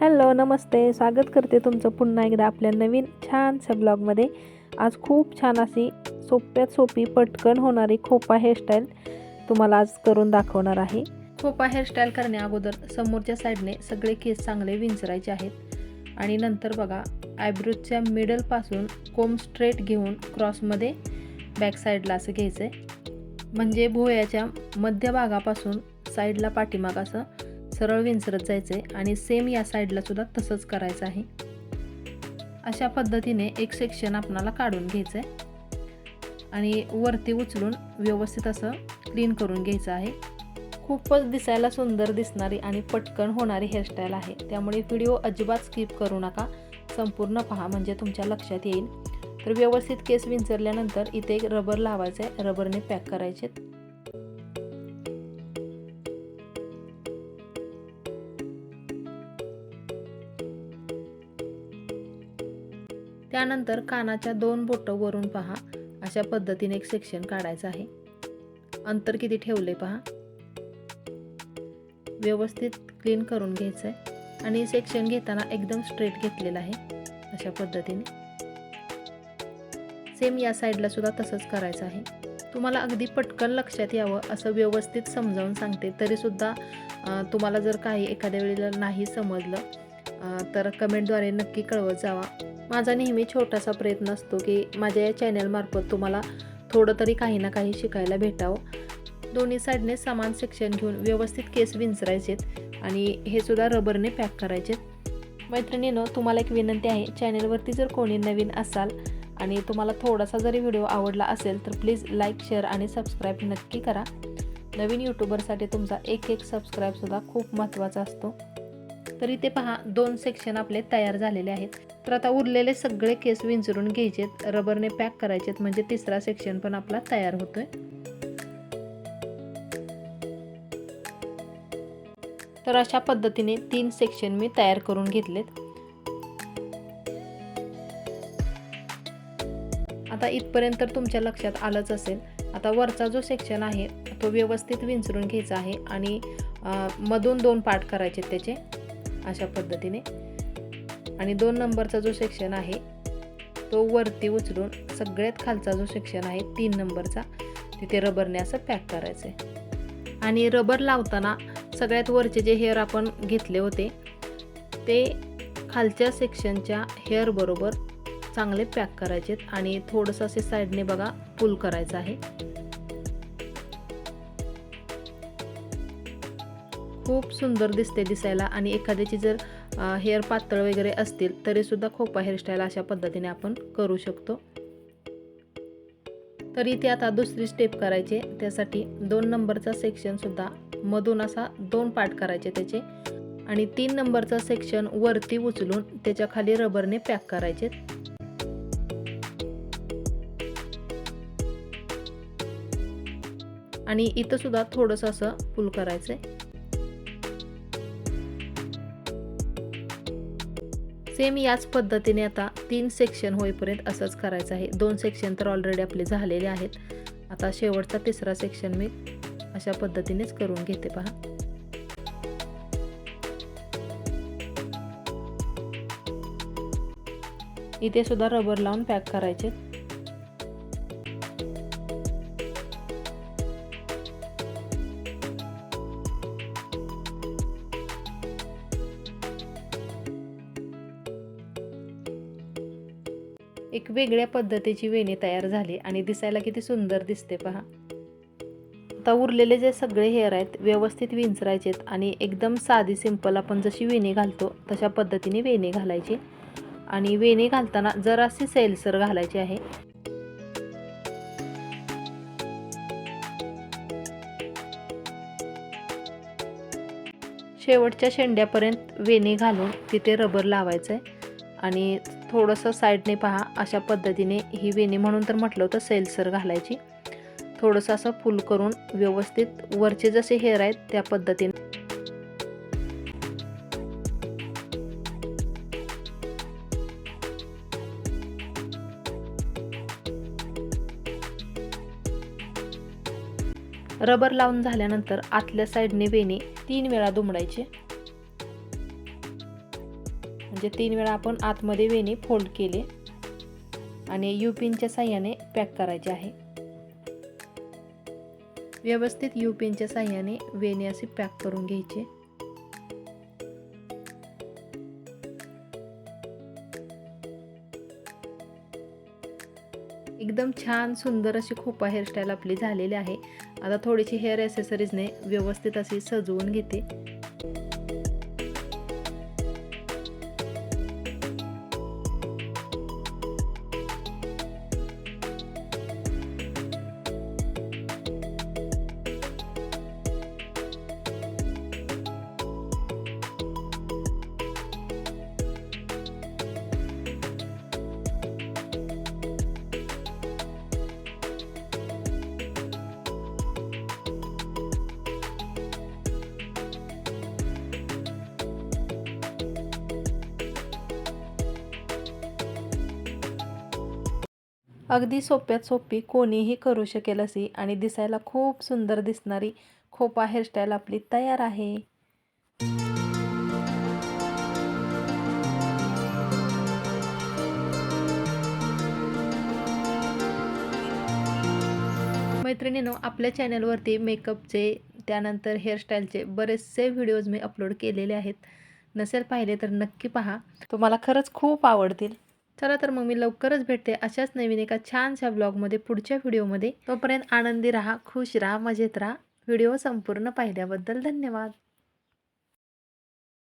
Hello नमस्ते. स्वागत करते तुमचं पुन्हा एकदा आपल्या नवीन छानशा ब्लॉगमध्ये. आज खूप छान अशी सोप्यात सोपी पटकन होणारी खोपा हेअरस्टाईल तुम्हाला आज करून दाखवणार आहे. खोपा हेअरस्टाईल करण्या अगोदर समोरच्या साईडने सगळे केस चांगले विंचरायचे आहेत. आणि नंतर बघा आयब्रोजच्या मिडलपासून कोम स्ट्रेट घेऊन क्रॉसमध्ये बॅक साईडला असं घ्यायचं आहे म्हणजे भोयाच्या मध्यभागापासून साईडला पाठीमाग असं सरळ विंचरत जायचं आहे आणि सेम या साईडला सुद्धा तसंच करायचं आहे. अशा पद्धतीने एक सेक्शन आपणाला काढून घ्यायचं आहे आणि वरती उचलून व्यवस्थित असं क्लीन करून घ्यायचं आहे. खूपच दिसायला सुंदर दिसणारी आणि पटकन होणारी हेअरस्टाईल आहे. त्यामुळे व्हिडिओ अजिबात स्किप करू नका. संपूर्ण पहा म्हणजे तुमच्या लक्षात येईल. तर व्यवस्थित केस विंचरल्यानंतर इथे एक रबर लावायचं आहे रबरने पॅक करायचे त्यानंतर कानाच्या दोन बोटं वरून पहा. अशा पद्धतीने एक सेक्शन काढायचं आहे. अंतर किती ठेवले पहा. व्यवस्थित क्लीन करून घ्यायचं आहे आणि सेक्शन घेताना एकदम स्ट्रेट घेतलेलं आहे. अशा पद्धतीने. सेम या साईडला सुद्धा तसंच करायचं आहे. तुम्हाला अगदी पटकन लक्षात यावं असं व्यवस्थित समजावून सांगते. तरीसुद्धा तुम्हाला जर काही एखाद्या वेळेला नाही समजलं तर कमेंटद्वारे नक्की कळवत जावा. माझा नेहमी छोटासा प्रयत्न असतो की माझ्या या चॅनलमार्फत तुम्हाला थोडं तरी काही ना काही शिकायला भेटावं. दोन्ही साईडने समान सेक्शन घेऊन व्यवस्थित केस विंचरायचेत आणि हे सुद्धा रबरने पॅक करायचेत. मैत्रिणीनं तुम्हाला एक विनंती आहे चॅनलवरती जर कोणी नवीन असाल आणि तुम्हाला थोडासा जरी व्हिडिओ आवडला असेल तर प्लीज लाईक शेअर आणि सबस्क्राईब नक्की करा. नवीन यूट्यूबरसाठी तुमचा एक एक सबस्क्राईबसुद्धा खूप महत्त्वाचा असतो. तर इथे पहा दोन सेक्शन आपले तयार झालेले आहेत. तर आता उरलेले सगळे केस विंचरून घ्यायचेत. रबरने पॅक करायचेत म्हणजे तिसरा सेक्शन पण आपला तयार होतोय. तर अशा पद्धतीने तीन सेक्शन मी तयार करून घेतलेत. आता इथपर्यंत तर तुमच्या लक्षात आलंच असेल. आता वरचा जो सेक्शन आहे तो व्यवस्थित विंचरून घ्यायचा आहे आणि मधून दोन पार्ट करायचे त्याचे. अशा पद्धतीने. आणि दोन नंबरचा जो सेक्शन आहे तो वरती उचलून सगळ्यात खालचा जो सेक्शन आहे तीन नंबरचा तिथे रबरने असं पॅक करायचं आहे आणि रबर लावताना सगळ्यात वरचे जे हेअर आपण घेतले होते ते खालच्या सेक्शनच्या हेअरबरोबर चांगले पॅक करायचे आणि थोडंसं असे साईडने बघा पुल करायचं आहे. खूप सुंदर दिसते दिसायला आणि एखाद्याची जर हेअर पातळ वगैरे असतील तरीसुद्धा खोपा हेअरस्टाईल अशा पद्धतीने आपण करू शकतो. तर इथे आता दुसरी स्टेप करायचे त्यासाठी दोन नंबरचा सेक्शनसुद्धा मधून असा दोन पार्ट करायचे त्याचे. आणि तीन नंबरचा सेक्शन वरती उचलून त्याच्याखाली रबरने पॅक करायचे. आणि इथं सुद्धा थोडंसं असं पुल करायचं सेम याच पद्धतीने आता तीन सेक्शन होईपर्यंत असंच करायचं आहे. दोन सेक्शन तर ऑलरेडी आपले झालेले आहेत. आता शेवटचा तिसरा सेक्शन मी अशा पद्धतीनेच करून घेते पहा. इथे सुद्धा रबर लावून पॅक करायचे. एक वेगळ्या पद्धतीची वेणी तयार झाली आणि दिसायला किती सुंदर दिसते पहा. आता उरलेले जे सगळे हेअर आहेत व्यवस्थित विंचरायचेत आणि एकदम साधी सिंपल आपण जशी वेणी घालतो तशा पद्धतीने वेणी घालायची. आणि वेणी घालताना जराशी सैलसर घालायची आहे. शेवटच्या शेंड्यापर्यंत वेणी घालून तिथे रबर लावायचं आहे आणि थोडंसं साईडने पहा अशा पद्धतीने ही वेणी म्हणून तर म्हटलं होतं सैलसर घालायची. थोडंसं असं फुल करून व्यवस्थित वरचे जसे हेअर आहेत त्या पद्धतीने. रबर लावून झाल्यानंतर आतल्या साईडने वेणी तीन वेळा दुमडायची. म्हणजे तीन वेळा आपण आतमध्ये वेणी फोल्ड केले आणि यू पिनच्या साह्याने पॅक करायचे आहे. व्यवस्थित यू पिनच्या साह्याने वेणी असे पॅक करून घ्यायचे. एकदम छान सुंदर अशी खोपा हेअरस्टाईल आपली झालेली आहे. आता थोडीशी हेअर ॲसेसरीजने व्यवस्थित अशी सजवून घेते. अगदी सोप्यात सोपी कोणीही करू शकेल अशी आणि दिसायला खूप सुंदर दिसणारी खोपा हेअरस्टाईल आपली तयार आहे. मैत्रिणीनो आपल्या चॅनलवरती मेकअपचे त्यानंतर हेअरस्टाईलचे बरेचसे व्हिडिओज मी अपलोड केलेले आहेत. नसेल पाहिले तर नक्की पहा. तुम्हाला खरंच खूप आवडतील. चला तर मग मी लवकरच भेटते अशाच नवीन एका छानशा ब्लॉगमध्ये पुढच्या व्हिडिओमध्ये. तोपर्यंत आनंदी राहा खुश राहा मजेत राहा. व्हिडिओ संपूर्ण पाहिल्याबद्दल धन्यवाद.